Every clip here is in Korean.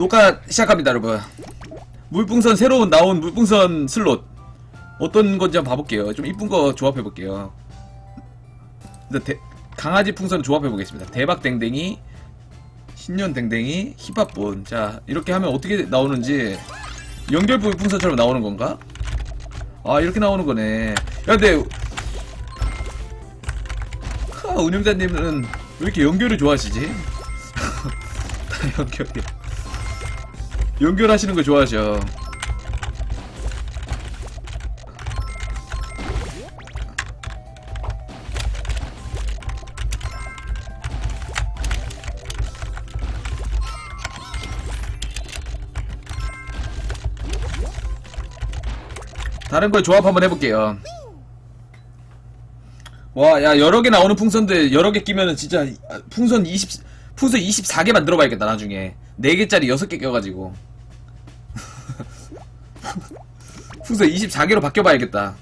녹화 시작합니다 여러분. 물풍선 새로운 나온 물풍선 슬롯. 어떤 건지 한번 봐볼게요. 좀 이쁜 거 조합해 볼게요. 근데 대- 강아지 풍선 조합해 보겠습니다. 대박 댕댕이 신년 댕댕이 힙합본. 자 이렇게 하면 어떻게 나오는지 연결 물풍선처럼 나오는 건가? 아 이렇게 나오는 거네. 야 근데 하, 운영자님은 왜 이렇게 연결을 좋아하시지? 연결이 연결하시는 거 좋아하셔. 다른 걸 조합 한번 해볼게요. 와, 야, 여러 개 나오는 풍선들 여러 개 끼면은 진짜 아, 풍선 20, 풍선 24개 만들어 봐야겠다, 나중에. 4개짜리 6개 껴가지고. 풍선 24개로 바뀌어봐야겠다.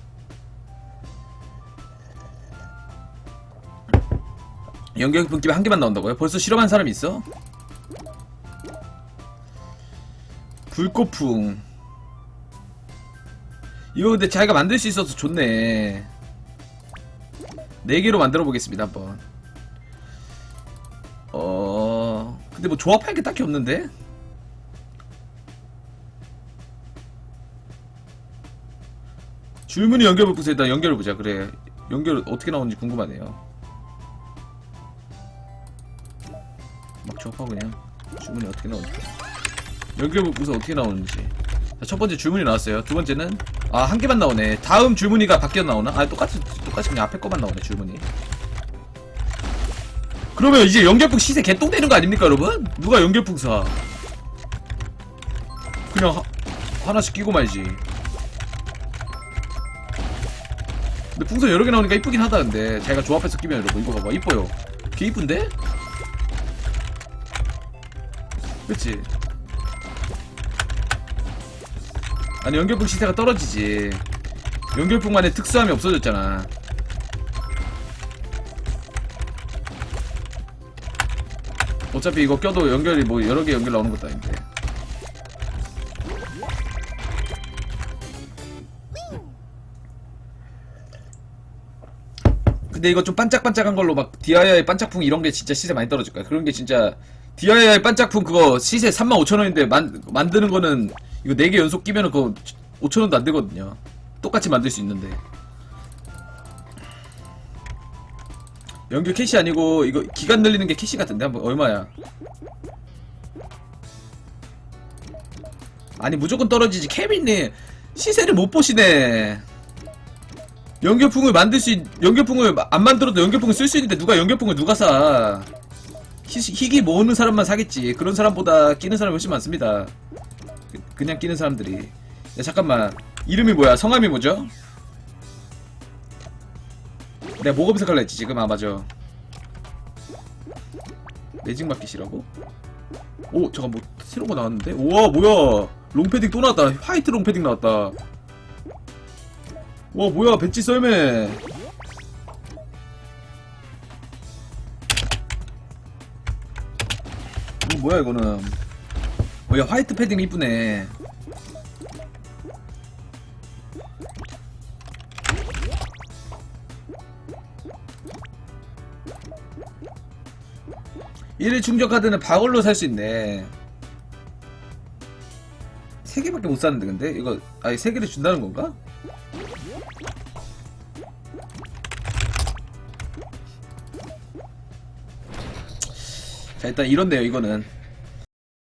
연결품 끼면 한 개만 나온다고요? 벌써 실험한 사람이 있어? 불꽃풍. 이거 근데 자기가 만들 수 있어서 좋네. 4개로 만들어 보겠습니다, 한번. 어, 근데 뭐 조합할 게 딱히 없는데? 줄무늬 연결 볼부서 일단 연결해 보자. 그래. 연결 어떻게 나오는지 궁금하네요. 막 조합하고 그냥 줄무늬 어떻게 나오는지. 연결 볼부서 어떻게 나오는지. 자, 첫 번째 줄무늬 나왔어요. 두 번째는 아, 한 개만 나오네. 다음 줄무늬가 바뀌어 나오나? 아, 똑같이 똑같이 그냥 앞에 거만 나오네, 줄무늬. 그러면 이제 연결풍 시세 개똥 되는 거 아닙니까, 여러분? 누가 연결풍 사? 그냥 하, 하나씩 끼고 말지. 근데 풍선 여러 개 나오니까 이쁘긴 하다, 근데. 자기가 조합해서 끼면 여러분, 이거 봐봐. 이뻐요. 개 이쁜데? 그치? 아니, 연결풍 시세가 떨어지지. 연결풍만의 특수함이 없어졌잖아. 어차피 이거 껴도 연결이 뭐 여러 개 연결 나오는 것도 아닌데. 근데 이거 좀 반짝반짝한 걸로 막 DIY 반짝풍 이런 게 진짜 시세 많이 떨어질 거야. 그런 게 진짜 DIY 반짝풍 그거 시세 35,000원인데 만, 만드는 거는 이거 4개 연속 끼면은 그거 5,000원도 안 되거든요. 똑같이 만들 수 있는데. 연결 캐시 아니고 이거 기간 늘리는 게 캐시 같은데 한번 얼마야? 아니 무조건 떨어지지 케빈님 시세를 못 보시네. 연결풍을 만들 수 있, 연결풍을 안 만들어도 연결풍을 쓸 수 있는데 누가 연결풍을 누가 사? 희, 희귀 모으는 사람만 사겠지. 그런 사람보다 끼는 사람이 훨씬 많습니다. 그- 그냥 끼는 사람들이. 야, 잠깐만. 이름이 뭐야? 성함이 뭐죠? 내가 뭐 검색할라 했지 지금 아 맞아 매직 마켓이라고? 오 잠깐 뭐 새로운 거 나왔는데? 우와 뭐야 롱패딩 또 나왔다 화이트 롱패딩 나왔다 와 뭐야 배지 썰매 이거 뭐야 이거는 어야 화이트 패딩 이쁘네 일일 충전 카드는 바걸로 살 수 있네. 세 개밖에 못 사는데 근데 이거 아예 세 개를 준다는 건가? 자 일단 이런데요 이거는